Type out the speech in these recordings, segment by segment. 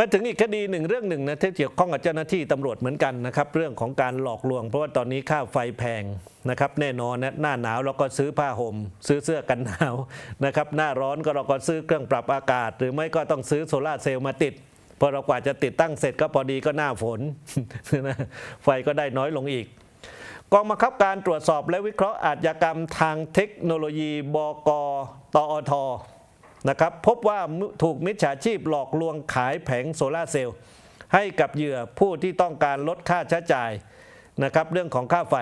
มาถึงอีกคดีหนึ่งเรื่องหนึ่งนะที่เกี่ยวข้องกับเจ้าหน้าที่ตำรวจเหมือนกันนะครับ เรื่องของการหลอกลวง เพราะว่าตอนนี้ค่าไฟแพงนะครับ แน่นอนนะหน้าหนาวเราก็ซื้อผ้าห่มซื้อเสื้อกันหนาวนะครับ หน้าร้อนก็เราก็ซื้อเครื่องปรับอากาศ หรือไม่ก็ต้องซื้อโซลาเซลล์มาติดพอเรากว่าจะติดตั้งเสร็จก็พอดีก็หน้าฝนนะไฟก็ได้น้อยลงอีกกองบังคับการตรวจสอบและวิเคราะห์อาชญากรรมทางเทคโนโลยีบกตอท นะครับพบว่าถูกมิจฉาชีพหลอกลวงขายแผงโซลาร์เซลล์ให้กับเหยื่อผู้ที่ต้องการลดค่าใช้จ่ายนะครับเรื่องของค่าไฟ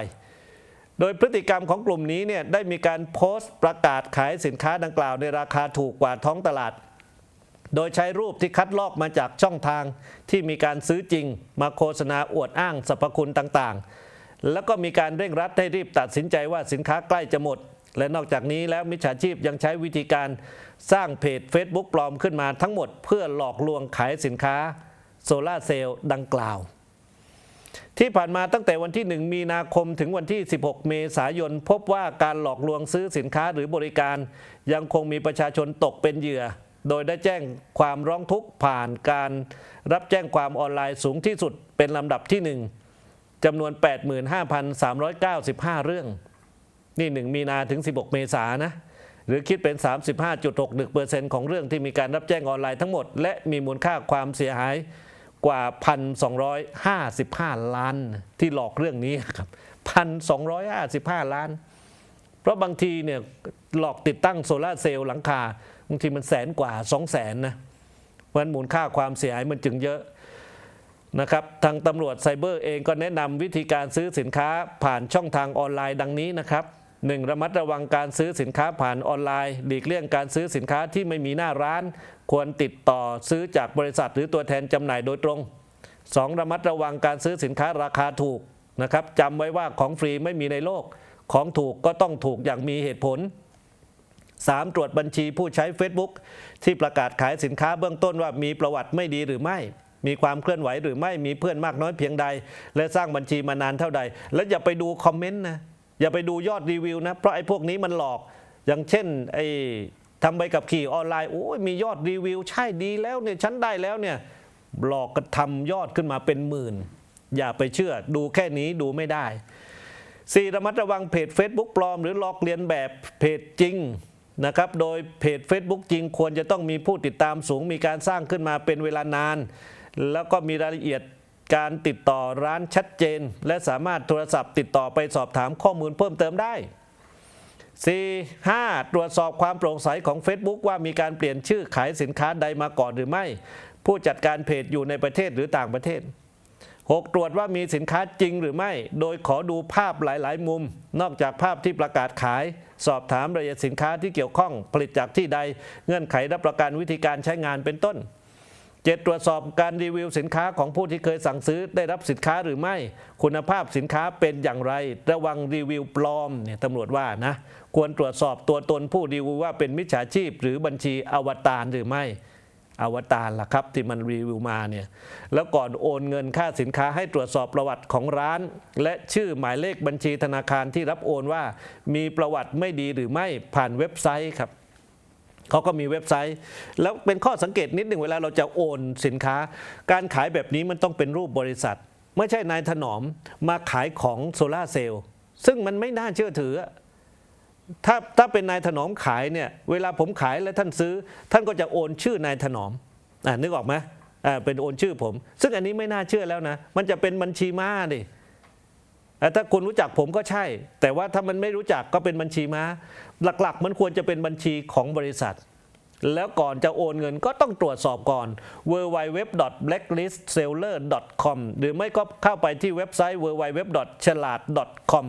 โดยพฤติกรรมของกลุ่มนี้เนี่ยได้มีการโพสต์ประกาศขายสินค้าดังกล่าวในราคาถูกกว่าท้องตลาด โดยใช้รูปที่คัดลอกมาจากช่องทางที่มีการซื้อจริง มาโฆษณาอวดอ้างสรรพคุณต่างๆ แล้วก็มีการเร่งรัดให้รีบตัดสินใจว่าสินค้าใกล้จะหมด และนอกจากนี้แล้วมิจฉาชีพยังใช้วิธีการสร้างเพจ Facebook ปลอมขึ้นมาทั้งหมดเพื่อหลอกลวงขายสินค้าโซลาเซลล์ดังกล่าว ที่ผ่านมาตั้งแต่วันที่ 1 มีนาคมถึงวันที่ 16 เมษายน พบว่าการหลอกลวงซื้อสินค้าหรือบริการ ยังคงมีประชาชนตกเป็นเหยื่อ โดยได้แจ้งความร้องทุกข์ผ่านการรับแจ้งความออนไลน์สูงที่สุดเป็นลำดับที่ 1จำนวน 85,395 เรื่อง นี่ 1 มีนาถึง 16 เมษายนนะ หรือคิดเป็น 35.61%ของเรื่องที่มีการรับแจ้งออนไลน์ทั้งหมด และมีมูลค่าความเสียหายกว่า 1,255 ล้าน ที่หลอกเรื่องนี้ครับ 1,255 ล้าน เพราะบางทีเนี่ยหลอกติดตั้งโซลาเซลล์หลังคาบางทีมันแสนกว่า 2 0 0แสนนะเพราะฉะนั้นมูลค่าความเสียหายมันจึงเยอะนะครับทางตำรวจไซเบอร์เองก็แนะนำวิธีการซื้อสินค้าผ่านช่องทางออนไลน์ดังนี้นะครับ 1. ระมัดระวังการซื้อสินค้าผ่านออนไลน์ หลีกเลี่ยงการซื้อสินค้าที่ไม่มีหน้าร้าน ควรติดต่อซื้อจากบริษัทหรือตัวแทนจำหน่ายโดยตรง 2. ระมัดระวังการซื้อสินค้าราคาถูกนะครับจำไว้ว่าของฟรีไม่มีในโลก ของถูกก็ต้องถูกอย่างมีเหตุผล 3. ตรวจบัญชีผู้ใช้ Facebook ที่ประกาศขายสินค้าเบื้องต้นว่ามีประวัติไม่ดีหรือไม่ มีความเคลื่อนไหวหรือไม่มีเพื่อนมากน้อยเพียงใด และสร้างบัญชีมานานเท่าใด และอย่าไปดูคอมเมนต์นะ อย่าไปดูยอดรีวิวนะ เพราะไอ้พวกนี้มันหลอก อย่างเช่นไอ้ทำใบกับขี่ออนไลน์โอ้ยมียอดรีวิว ใช่ดีแล้วเนี่ยฉันได้แล้วเนี่ยหลอกกระทำยอดขึ้นมาเป็นหมื่น อย่าไปเชื่อดูแค่นี้ดูไม่ได้ 4. ระมัดระวังเพจ Facebook ปลอม หรือลอกเลียนแบบเพจจริงนะครับ โดยเพจ Facebook จริงควรจะต้องมีผู้ติดตามสูงมีการสร้างขึ้นมาเป็นเวลานาน แล้วก็มีรายละเอียด การติดต่อร้านชัดเจน และสามารถโทรศัพท์ติดต่อไปสอบถามข้อมูลเพิ่มเติมได้ 4. 5. ตรวจสอบความโปร่งใสของ Facebook ว่ามีการเปลี่ยนชื่อขายสินค้าใดมาก่อนหรือไม่ ผู้จัดการเพจอยู่ในประเทศหรือต่างประเทศ 6. ตรวจว่ามีสินค้าจริงหรือไม่ โดยขอดูภาพหลาย ๆ มุม นอกจากภาพที่ประกาศขาย สอบถามรายละเอียดสินค้าที่เกี่ยวข้อง ผลิตจากที่ใด เงื่อนไขรับประกันวิธีการใช้งานเป็นต้น 7. ตรวจสอบการรีวิวสินค้าของผู้ที่เคยสั่งซื้อได้รับสินค้าหรือไม่ คุณภาพสินค้าเป็นอย่างไร ระวังรีวิวปลอมเนี่ยตำรวจว่านะควรตรวจสอบตัวตนผู้รีวิวว่าเป็นมิจฉาชีพ หรือบัญชีอวตารหรือไม่อวตารล่ะครับที่มันรีวิวมาเนี่ยแล้วก่อนโอนเงินค่าสินค้าให้ตรวจสอบประวัติของร้าน และชื่อหมายเลขบัญชีธนาคารที่รับโอนว่า มีประวัติไม่ดีหรือไม่ผ่านเว็บไซต์ครับ เขาก็มีเว็บไซต์ แล้วเป็นข้อสังเกตนิดหนึ่งเวลาเราจะโอนสินค้า การขายแบบนี้มันต้องเป็นรูปบริษัท ไม่ใช่นายถนอมมาขายของโซลาเซลล์ซึ่งมันไม่น่าเชื่อถือถ้าถ้าเป็นนายถนอมขายเนี่ยเวลาผมขายแล้วท่านซื้อ ท่านก็จะโอนชื่อนายถนอมอ่านึกออกไหมอ่าเป็นโอนชื่อผม ซึ่งอันนี้ไม่น่าเชื่อแล้วนะ มันจะเป็นบัญชีม้าดิ ถ้าคุณรู้จักผมก็ใช่ แต่ว่าถ้ามันไม่รู้จักก็เป็นบัญชีม้า หลักๆ มันควรจะเป็นบัญชีของบริษัท แล้วก่อนจะโอนเงินก็ต้องตรวจสอบก่อน www.blacklistseller.com หรือไม่ก็เข้าไปที่เว็บไซต์ www.chalad.com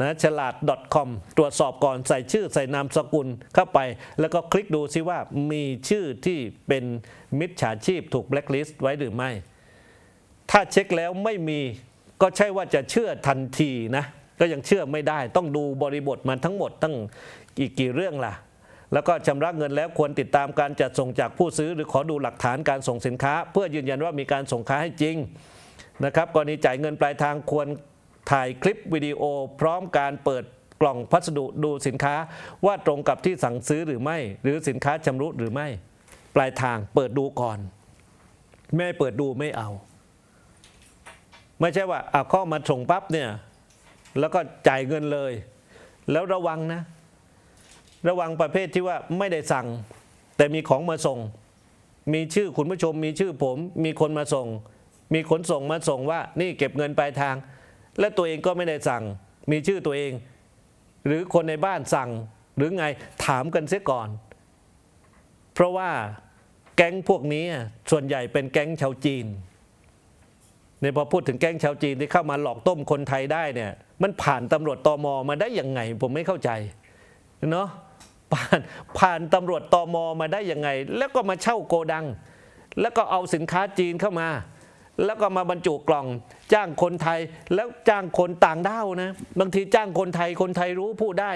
นะฉลาด .com ตรวจสอบก่อนใส่ชื่อใส่นามสกุลเข้าไป แล้วก็คลิกดูซิว่ามีชื่อที่เป็นมิจฉาชีพถูกแบล็คลิสต์ไว้หรือไม่ ถ้าเช็คแล้วไม่มี ก็ใช่ว่าจะเชื่อทันทีนะก็ยังเชื่อไม่ได้ ต้องดูบริบทมันทั้งหมดตั้งอีกกี่เรื่องล่ะ แล้วก็ชำระเงินแล้วควรติดตามการจัดส่งจากผู้ซื้อ หรือขอดูหลักฐานการส่งสินค้า เพื่อยืนยันว่ามีการส่งค้าให้จริงนะครับกรณีจ่ายเงินปลายทางควรถ่ายคลิปวิดีโอ พร้อมการเปิดกล่องพัสดุดูสินค้าว่าตรงกับที่สั่งซื้อหรือไม่ หรือสินค้าชำรุดหรือไม่ ปลายทางเปิดดูก่อนไม่เปิดดูไม่เอา ไม่ใช่ว่าเอาข้ามาส่งปั๊บเนี่ยแล้วก็จ่ายเงินเลย แล้วระวังนะ ระวังประเภทที่ว่าไม่ได้สั่ง แต่มีของมาส่ง มีชื่อคุณผู้ชม มีชื่อผม มีคนมาส่ง มีขนส่งมาส่งว่า นี่เก็บเงินปลายทาง และตัวเองก็ไม่ได้สั่ง มีชื่อตัวเอง หรือคนในบ้านสั่ง หรือไงถามกันเสียก่อน เพราะว่าแก๊งพวกนี้ส่วนใหญ่เป็นแก๊งชาวจีน เนี่ยพอพูดถึงแก๊งชาวจีนที่เข้ามาหลอกต้มคนไทยได้เนี่ย มันผ่านตำรวจตอมมาได้ยังไง ผมไม่เข้าใจเนาะผ่านผ่านตำรวจตอมมาได้ยังไง แล้วก็มาเช่าโกดัง แล้วก็เอาสินค้าจีนเข้ามา แล้วก็มาบรรจุกล่อง จ้างคนไทยแล้วจ้างคนต่างด้าวนะบางทีจ้างคนไทยคนไทยรู้พูดได้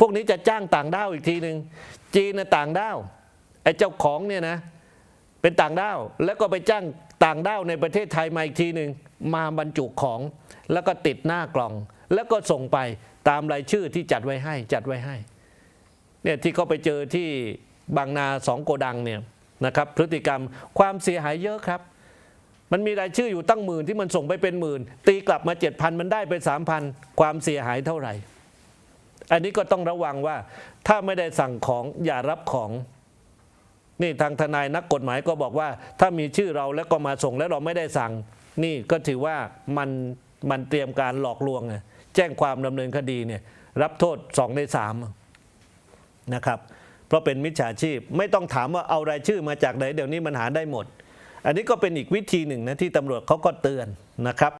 พวกนี้จะจ้างต่างด้าวอีกทีหนึ่งจีนนะต่างด้าวไอ้เจ้าของเนี่ยนะ เป็นต่างด้าว แล้วก็ไปจ้างต่างด้าวในประเทศไทยมาอีกทีหนึ่งมาบรรจุของแล้วก็ติดหน้ากล่อง แล้วก็ส่งไปตามรายชื่อที่จัดไว้ให้จัดไว้ให้เนี่ยที่เขาไปเจอที่บางนาสองโกดังเนี่ยนะครับพฤติกรรมความเสียหายเยอะครับ มันมีรายชื่ออยู่ตั้งหมื่นที่มันส่งไปเป็นหมื่น ตีกลับมาเจ็ดพันมันได้ไปสามพันความเสียหายเท่าไหร่ อันนี้ก็ต้องระวังว่าถ้าไม่ได้สั่งของอย่ารับของ นี่ทางทนายนักกฎหมายก็บอกว่า ถ้ามีชื่อเราแล้วก็มาส่งแล้วเราไม่ได้สั่ง นี่ก็ถือว่ามันมันเตรียมการหลอกลวงไงแจ้งความดำเนินคดีเนี่ยรับโทษสองในสามนะครับ เพราะเป็นมิจฉาชีพไม่ต้องถามว่าเอารายชื่อมาจากไหนเดี๋ยวนี้มันหาได้หมด อันนี้ก็เป็นอีกวิธีหนึ่งนะที่ตำรวจเขาก็เตือนนะครับ